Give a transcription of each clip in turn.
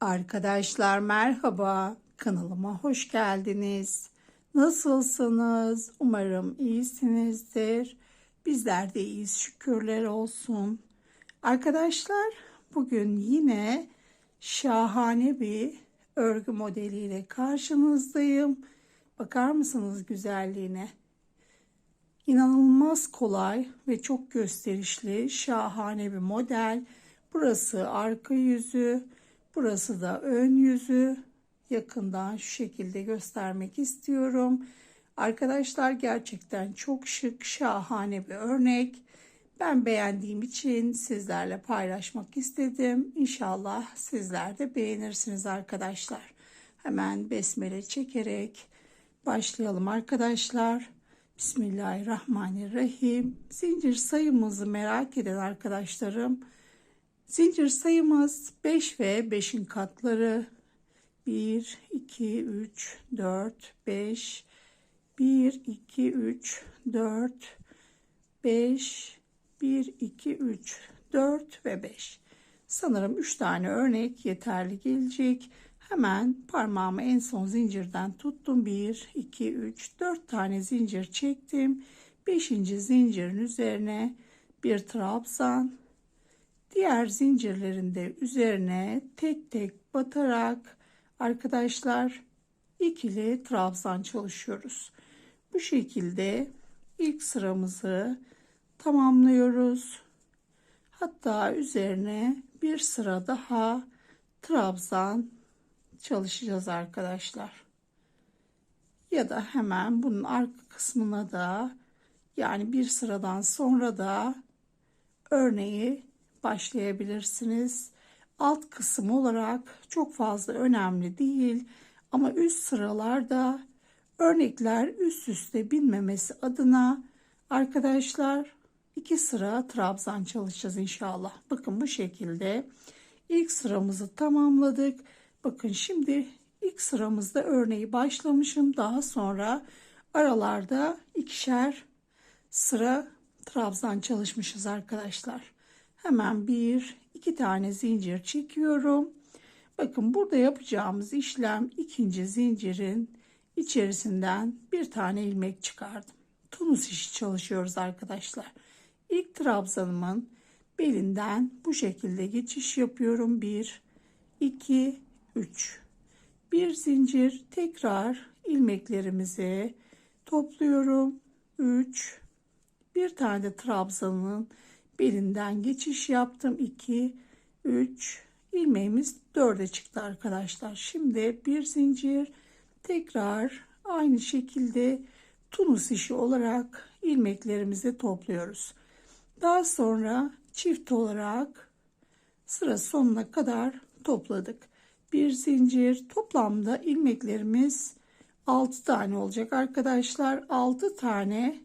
Arkadaşlar merhaba. Kanalıma hoş geldiniz. Nasılsınız? Umarım iyisinizdir. Bizler de iyiyiz. Şükürler olsun. Arkadaşlar bugün yine şahane bir örgü modeliyle karşınızdayım. Bakar mısınız güzelliğine? İnanılmaz kolay ve çok gösterişli, şahane bir model. Burası arka yüzü, burası da ön yüzü. Yakından şu şekilde göstermek istiyorum. Arkadaşlar gerçekten çok şık, şahane bir örnek. Ben beğendiğim için sizlerle paylaşmak istedim. İnşallah sizler de beğenirsiniz arkadaşlar. Hemen besmele çekerek başlayalım arkadaşlar. Bismillahirrahmanirrahim. Zincir sayımızı merak eden arkadaşlarım. Zincir sayımız 5 ve 5'in katları. 1, 2, 3, 4, 5, 1, 2, 3, 4, 5, 1, 2, 3, 4 ve 5. Sanırım 3 tane örnek yeterli gelecek. Hemen parmağımı en son zincirden tuttum. 1, 2, 3, 4 tane zincir çektim. 5. zincirin üzerine bir trabzan. Diğer zincirlerin de üzerine tek tek batarak arkadaşlar ikili trabzan çalışıyoruz. Bu şekilde ilk sıramızı tamamlıyoruz. Hatta üzerine bir sıra daha trabzan çalışacağız arkadaşlar. Ya da hemen bunun arka kısmına da yani bir sıradan sonra da örneği başlayabilirsiniz. Alt kısım olarak çok fazla önemli değil ama üst sıralarda örnekler üst üste binmemesi adına arkadaşlar iki sıra trabzan çalışacağız inşallah. Bakın bu şekilde ilk sıramızı tamamladık. Bakın şimdi ilk sıramızda örneği başlamışım. Daha sonra aralarda ikişer sıra trabzan çalışmışız arkadaşlar. Hemen bir iki tane zincir çekiyorum. Bakın burada yapacağımız işlem ikinci zincirin içerisinden bir tane ilmek çıkardım. Tunus işi çalışıyoruz arkadaşlar. İlk trabzanımın belinden bu şekilde geçiş yapıyorum. 1 2 3 bir zincir tekrar ilmeklerimizi topluyorum 3 bir tane de trabzanın belinden geçiş yaptım. 2 3 ilmeğimiz 4'e çıktı arkadaşlar. Şimdi bir zincir tekrar aynı şekilde tunus işi olarak ilmeklerimizi topluyoruz. Daha sonra çift olarak sıra sonuna kadar topladık. Bir zincir toplamda ilmeklerimiz 6 tane olacak arkadaşlar. 6 tane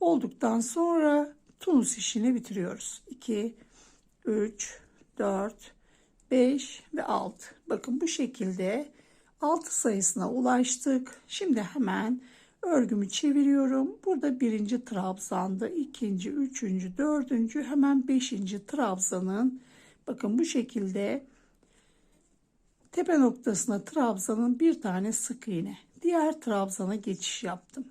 olduktan sonra tunus işini bitiriyoruz. 2 3 4 5 ve 6 bakın bu şekilde 6 sayısına ulaştık. Şimdi hemen örgümü çeviriyorum. Burada birinci trabzanda ikinci üçüncü dördüncü hemen beşinci trabzanın bakın bu şekilde tepe noktasına trabzanın bir tane sık iğne. Diğer trabzana geçiş yaptım.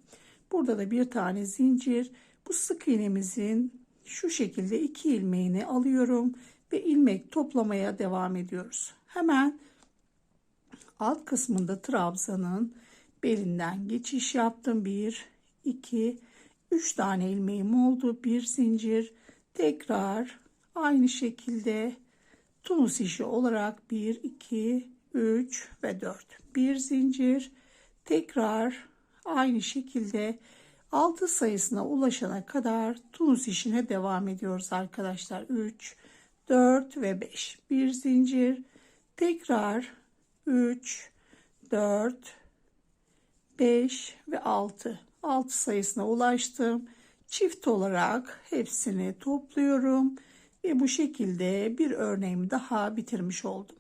Burada da bir tane zincir bu sık iğnemizin şu şekilde iki ilmeğini alıyorum ve ilmek toplamaya devam ediyoruz. Hemen alt kısmında trabzanın belinden geçiş yaptım. 1 2 3 tane ilmeğim oldu. Bir zincir. Tekrar aynı şekilde tunus işi olarak 1 2 3 ve 4 bir zincir. Tekrar aynı şekilde 6 sayısına ulaşana kadar tunus işine devam ediyoruz arkadaşlar. 3 4 ve 5 bir zincir. Tekrar 3 4 5 ve 6 6 sayısına ulaştım. Çift olarak hepsini topluyorum ve bu şekilde bir örneğimi daha bitirmiş oldum.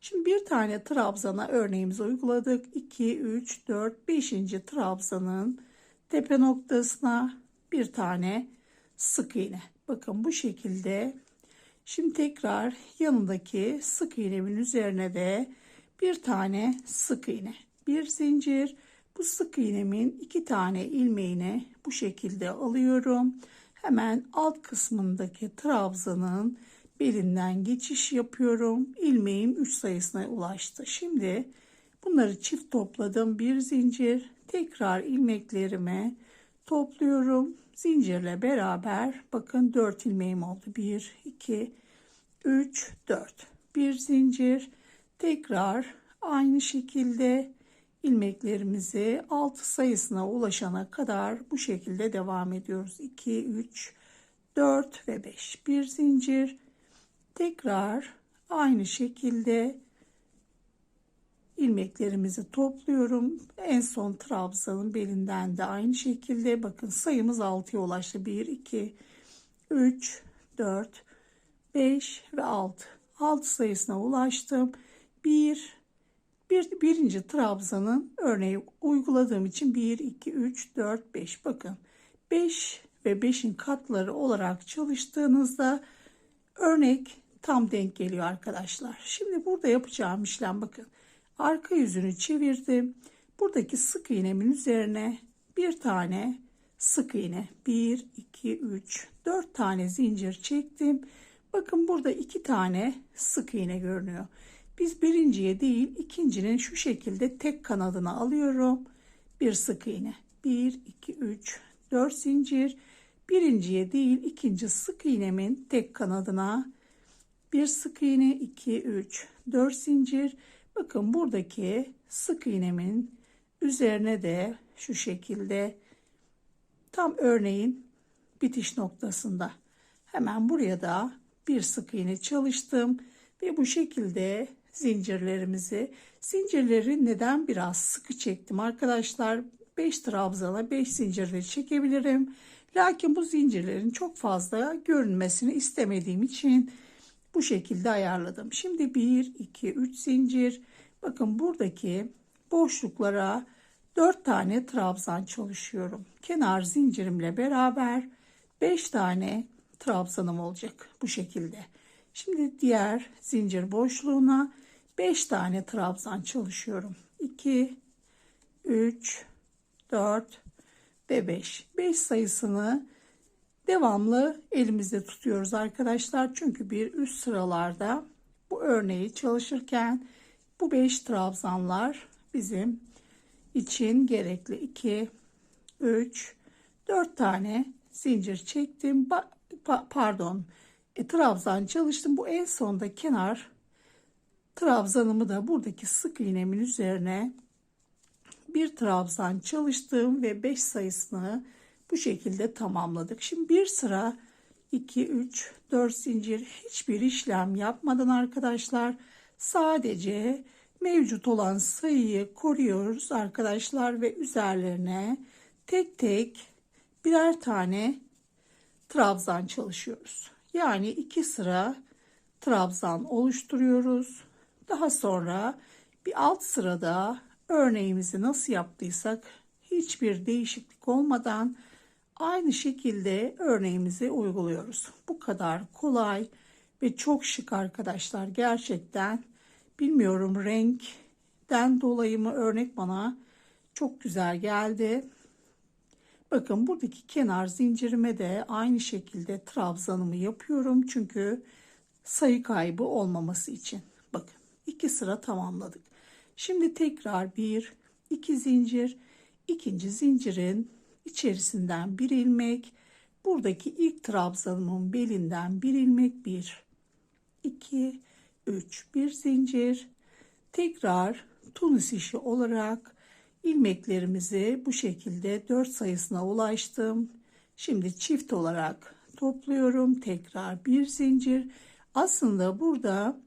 Şimdi bir tane trabzana örneğimizi uyguladık. 2, 3, 4, 5. trabzanın tepe noktasına bir tane sık iğne. Bakın bu şekilde Şimdi tekrar yanındaki sık iğnemin üzerine de bir tane sık iğne, bir zincir. Bu sık iğnemin iki tane ilmeğini bu şekilde alıyorum. Hemen alt kısmındaki trabzanın belinden geçiş yapıyorum. İlmeğim 3 sayısına ulaştı. Şimdi bunları çift topladım. Bir zincir tekrar ilmeklerimi topluyorum. Zincirle beraber bakın 4 ilmeğim oldu. 1, 2, 3, 4. Bir zincir tekrar aynı şekilde ilmeklerimizi 6 sayısına ulaşana kadar bu şekilde devam ediyoruz. 2, 3, 4 ve 5. Bir zincir tekrar aynı şekilde ilmeklerimizi topluyorum. En son trabzanın belinden de aynı şekilde bakın sayımız 6'ya ulaştı. 1, 2, 3, 4, 5 ve 6. 6 sayısına ulaştım. 1, bir, birinci trabzanın örneği uyguladığım için 1, 2, 3, 4, 5. Bakın 5 ve 5'in katları olarak çalıştığınızda örnek tam denk geliyor arkadaşlar. Şimdi burada yapacağım işlem bakın. Arka yüzünü çevirdim. Buradaki sık iğnemin üzerine bir tane sık iğne 1 2 3 4 tane zincir çektim. Bakın burada iki tane sık iğne görünüyor. Biz birinciye değil ikincinin şu şekilde tek kanadını alıyorum. Bir sık iğne 1 2 3 4 zincir. Birinciye değil ikinci sık iğnemin tek kanadına bir sık iğne 2 3 4 zincir Bakın buradaki sık iğnemin üzerine de şu şekilde tam örneğin bitiş noktasında. Hemen buraya da bir sık iğne çalıştım ve bu şekilde zincirlerimizi zincirleri neden biraz sıkı çektim arkadaşlar? 5 trabzana 5 zincirle çekebilirim. Lakin bu zincirlerin çok fazla görünmesini istemediğim için bu şekilde ayarladım. Şimdi 1, 2, 3 zincir. Bakın buradaki boşluklara 4 tane trabzan çalışıyorum. Kenar zincirimle beraber 5 tane trabzanım olacak bu şekilde. Şimdi diğer zincir boşluğuna 5 tane trabzan çalışıyorum. 2 3 4 ve 5. 5 sayısını devamlı elimizde tutuyoruz arkadaşlar. Çünkü bir üst sıralarda bu örneği çalışırken bu 5 trabzanlar bizim için gerekli. 2 3 4 tane zincir çektim. Pa pardon. E, trabzan çalıştım. Bu en sonda kenar trabzanımı da buradaki sık iğnemin üzerine bir trabzan çalıştım ve 5 sayısını bu şekilde tamamladık. Şimdi bir sıra 2, 3, 4 zincir hiçbir işlem yapmadan arkadaşlar sadece mevcut olan sayıyı koruyoruz arkadaşlar ve üzerlerine tek tek birer tane trabzan çalışıyoruz. Yani iki sıra trabzan oluşturuyoruz. Daha sonra bir alt sırada örneğimizi nasıl yaptıysak hiçbir değişiklik olmadan Aynı şekilde örneğimizi uyguluyoruz. Bu kadar kolay ve çok şık arkadaşlar. Gerçekten bilmiyorum renkten dolayı mı örnek bana çok güzel geldi. Bakın buradaki kenar zincirime de aynı şekilde trabzanımı yapıyorum. Çünkü sayı kaybı olmaması için. Bakın iki sıra tamamladık. Şimdi tekrar bir, iki zincir, ikinci zincirin içerisinden bir ilmek buradaki ilk trabzanımın belinden bir ilmek bir iki üç bir zincir tekrar tunus işi olarak ilmeklerimizi bu şekilde 4 sayısına ulaştım. Şimdi çift olarak topluyorum. Tekrar bir zincir. Aslında burada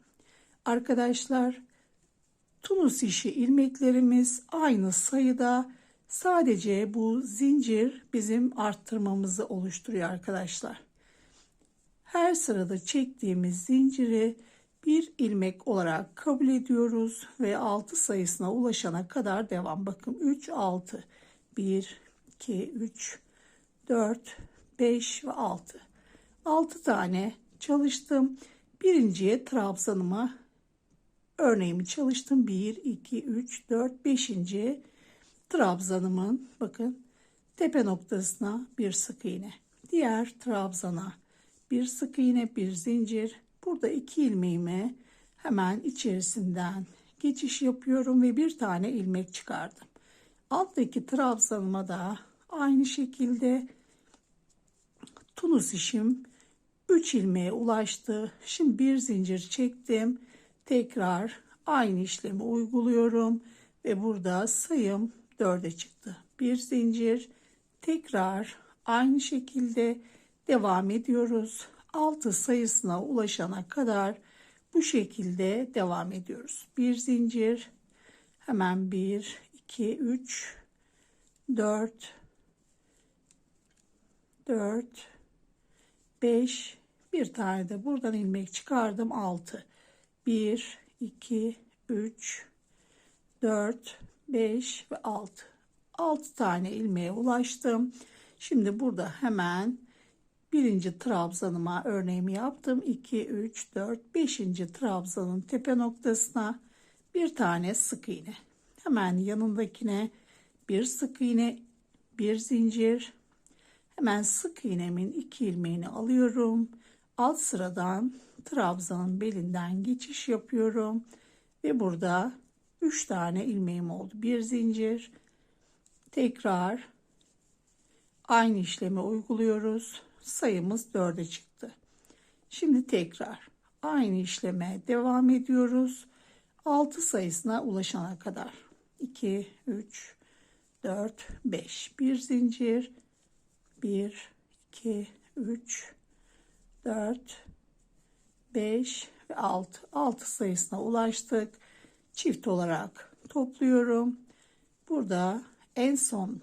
arkadaşlar tunus işi ilmeklerimiz aynı sayıda Sadece bu zincir bizim arttırmamızı oluşturuyor arkadaşlar. Her sırada çektiğimiz zinciri bir ilmek olarak kabul ediyoruz ve 6 sayısına ulaşana kadar devam. Bakın 3 6 1 2 3 4 5 ve 6. 6 tane çalıştım. Birinciye trabzanıma örneğimi çalıştım. 1, 2, 3, 4, 5. trabzanımın bakın tepe noktasına bir sık iğne. Diğer trabzana bir sık iğne, bir zincir. Burada iki ilmeğimi hemen içerisinden geçiş yapıyorum ve bir tane ilmek çıkardım. Alttaki trabzanıma da aynı şekilde tunus işim 3 ilmeğe ulaştı. Şimdi bir zincir çektim. Tekrar aynı işlemi uyguluyorum ve burada sayım 4'e çıktı. Bir zincir tekrar aynı şekilde devam ediyoruz. 6 sayısına ulaşana kadar bu şekilde devam ediyoruz. Bir zincir hemen 1 2 3 4 4 5 bir tane de buradan ilmek çıkardım 6 1 2 3 4 5 ve 6 6 tane ilmeğe ulaştım. Şimdi burada hemen birinci trabzanıma örneğimi yaptım. 2 3 4 5. trabzanın tepe noktasına bir tane sık iğne. Hemen yanındakine bir sık iğne bir zincir. Hemen sık iğnemin iki ilmeğini alıyorum. Alt sıradan trabzanın belinden geçiş yapıyorum ve burada 3 tane ilmeğim oldu. Bir zincir. Tekrar aynı işlemi uyguluyoruz. Sayımız 4'e çıktı. Şimdi tekrar aynı işleme devam ediyoruz. 6 sayısına ulaşana kadar. 2 3 4 5 bir zincir. 1 2 3 4 5 ve 6 6 sayısına ulaştık çift olarak topluyorum. Burada en son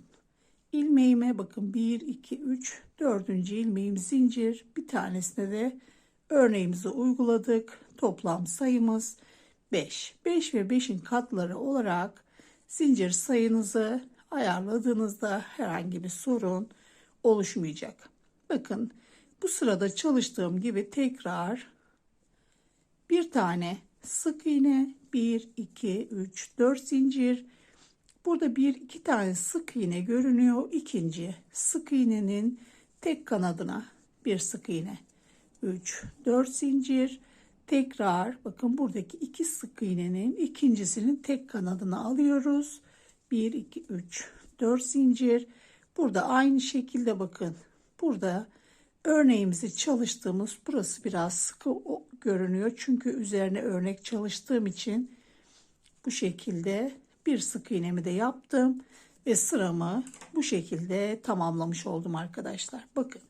ilmeğime bakın 1 2 3 4. ilmeğim zincir. Bir tanesine de örneğimizi uyguladık. Toplam sayımız 5 5 ve 5'in katları olarak zincir sayınızı ayarladığınızda herhangi bir sorun oluşmayacak. Bakın bu sırada çalıştığım gibi tekrar bir tane sık iğne 1 2 3 4 zincir. Burada bir iki tane sık iğne görünüyor. İkinci sık iğnenin tek kanadına bir sık iğne. 3 4 zincir. Tekrar bakın buradaki iki sık iğnenin ikincisinin tek kanadını alıyoruz. 1 2 3 4 zincir. Burada aynı şekilde bakın. Burada örneğimizi çalıştığımız burası biraz sıkı görünüyor. Çünkü üzerine örnek çalıştığım için bu şekilde bir sık iğnemi de yaptım ve sıramı bu şekilde tamamlamış oldum arkadaşlar. Bakın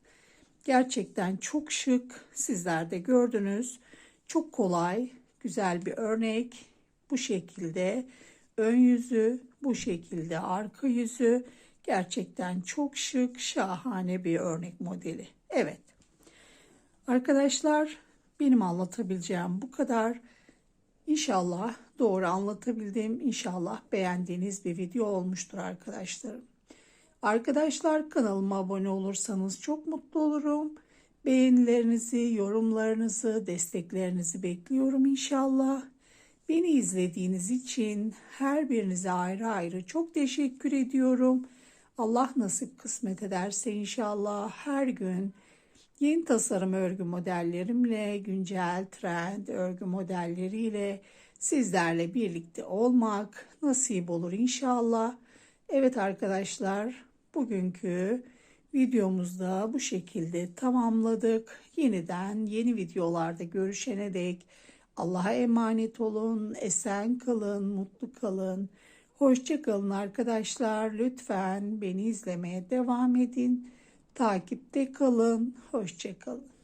gerçekten çok şık sizler de gördünüz. Çok kolay güzel bir örnek bu şekilde ön yüzü bu şekilde arka yüzü gerçekten çok şık şahane bir örnek modeli. Evet. Arkadaşlar benim anlatabileceğim bu kadar. İnşallah doğru anlatabildim. İnşallah beğendiğiniz bir video olmuştur arkadaşlarım. Arkadaşlar kanalıma abone olursanız çok mutlu olurum. Beğenilerinizi, yorumlarınızı, desteklerinizi bekliyorum inşallah. Beni izlediğiniz için her birinize ayrı ayrı çok teşekkür ediyorum. Allah nasip kısmet ederse inşallah her gün yeni tasarım örgü modellerimle, güncel trend örgü modelleriyle sizlerle birlikte olmak nasip olur inşallah. Evet arkadaşlar bugünkü videomuzda bu şekilde tamamladık. Yeniden yeni videolarda görüşene dek Allah'a emanet olun, esen kalın, mutlu kalın. Hoşçakalın arkadaşlar. Lütfen beni izlemeye devam edin. Takipte kalın. Hoşçakalın.